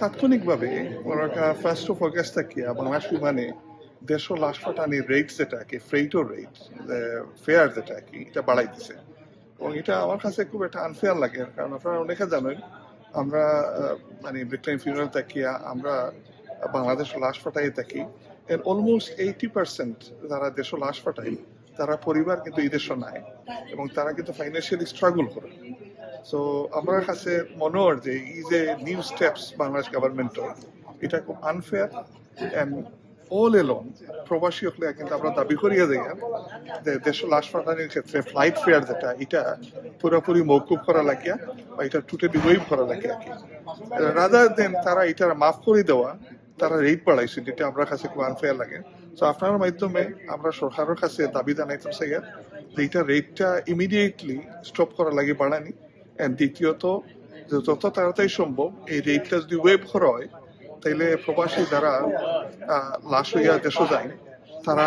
তাৎক্ষণিকভাবে ওনারা first of August থেকে বাংলাদেশ বিমানে দেড়শো লাখ টাকার রেট যেটা কি ফ্রেইটো রেট ফেয়ার যেটা কি, এটা বাড়াই দিছে। এবং এটা আমার কাছে খুব একটা আনফেয়ার লাগে, কারণ আপনারা অনেকে জানেন, আমরা মানে ব্রিকলাইন ফিউনারাল তাকিয়া আমরা বাংলাদেশ লাশ ফাটাই থাকি এর অলমোস্ট এইটি পার্সেন্ট যারা দেশ লাশ ফাটাই তারা পরিবার কিন্তু এই দেশ নাই, এবং তারা কিন্তু ফাইন্যান্সিয়ালি স্ট্রাগল করে। সো আমার কাছে মনে হয় যে এই যে নিউ স্টেপস বাংলাদেশ গভর্নমেন্টের এটা খুব আনফেয়ার অ্যান্ড অল এলং প্রবাসী হলে কিন্তু আমরা দাবি করিয়া যাই যে দেশ লাশ ফাটানির ক্ষেত্রে ফ্লাইট ফেয়ার যেটা, এটা পুরোপুরি মৌকুব করা লাগিয়া বা এটা টোটালি ওয়েভ করা লাগে কি। রাদার দেন তারা এটা মাফ করে দেওয়া, তারা রেট বাড়াইছে, যেটা আমরা কাছে খুব আনফেয়ার লাগে। তো আপনার মাধ্যমে আমরা সরকারের কাছে দাবি জানাইতাম সাইয়া যে এটা রেটটা ইমিডিয়েটলি স্টপ করা লাগে বাড়ানি দ্বিতীয়ত যত তাড়াতাড়ি সম্ভব এই রেটটা যদি ওয়েব হয় তাইলে প্রবাসী যারা লাশ হইয়া দেশে যায় তারা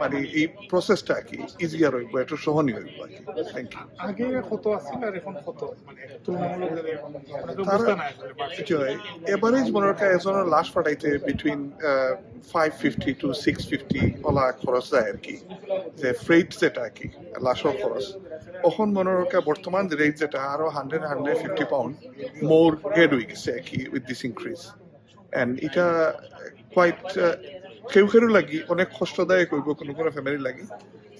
মানে এই প্রসেসটা কি ইজিয়ার হইব একটু সহনীয় হইব আর কি। থ্যাংক ইউ আগে কত আছিল আর এখন কত? মানে এভারেজ মনে রাখা এজনের লাশ পাঠাইতে between five fifty to six fifty OLA খরচ যায় আর কি। যে ফ্রেট যেটা আর কি লাশর খরচ। এখন মনে রাখা বর্তমান রেট যেটা আরও hundred hundred fifty pound more head গেছে আর কি উইথ দিস ইনক্রিজ এন্ড এটা কোয়াইট কেউ কেউ লাগি অনেক কষ্টদায়ক হইব কোনো কোনো ফ্যামিলি লাগি।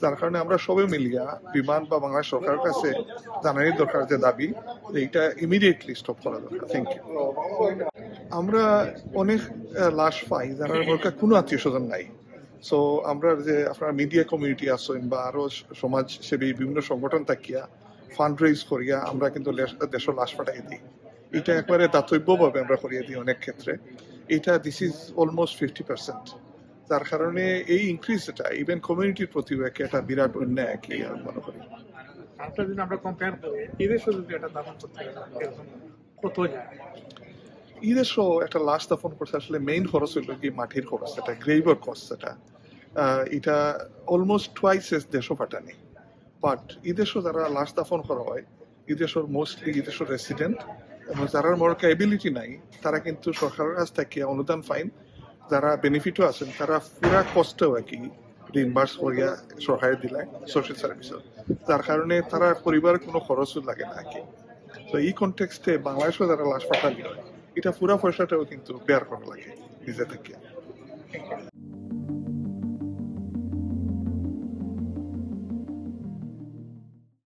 যার কারণে আমরা সবাই মিলিয়া বিমান বা বাংলাদেশ সরকারের কাছে জানানোর দরকার যে দাবি এটা ইমিডিয়েটলি স্টপ করা দরকার। থ্যাংক ইউ আমরা অনেক লাশ পাই যারা কোনো আত্মীয় স্বজন নাই। সো আমরা যে আপনার মিডিয়া কমিউনিটি আছেন বা আরও সমাজ সেবী বিভিন্ন সংগঠন থাকিয়া ফান্ড রেজ করিয়া আমরা কিন্তু দেশের লাশ পাঠাই দিই। এটা একবারে দাতব্যভাবে আমরা করিয়ে দিই অনেক ক্ষেত্রে। এটা this is almost fifty percent যার কারণে এই ইনক্রিজ এটা ইভেন কমিউনিটির প্রতিও একে একটা বিরাট অন্যায় কি আমি মনে করি। আরেকটা যদি আমরা কম্পেয়ার করি দাপন করতে কত যায়? ইদেশও একটা লাশ দাফন করতে আসলে মেইন খরচ হইল কি মাটির খরচ এটা গ্রেভার কস্ট এটা এটা অলমোস্ট টুয়াইস এস দেশও পাঠানি বাট ইদেশও যারা লাশ দাফন করা হয় ইদেশর মোস্টলি ইদেশর রেসিডেন্ট এবং যারা মরকা এবিলিটি নাই তারা কিন্তু সরকারের কাছ থেকে অনুদান ফাইন যারা বেনিফিটও আছেন, তারা পুরা কষ্ট আর কি রিম্বার্স করিয়া সহায় দিলায় সোশ্যাল সার্ভিসের যার কারণে তারা পরিবারের কোনো খরচও লাগে না আর কি। তো এই কনটেক্সটে বাংলাদেশও যারা লাশ পাঠালি হয় এটা পুরা পয়সাটাও কিন্তু বেয়ার করা লাগে নিজে থেকে।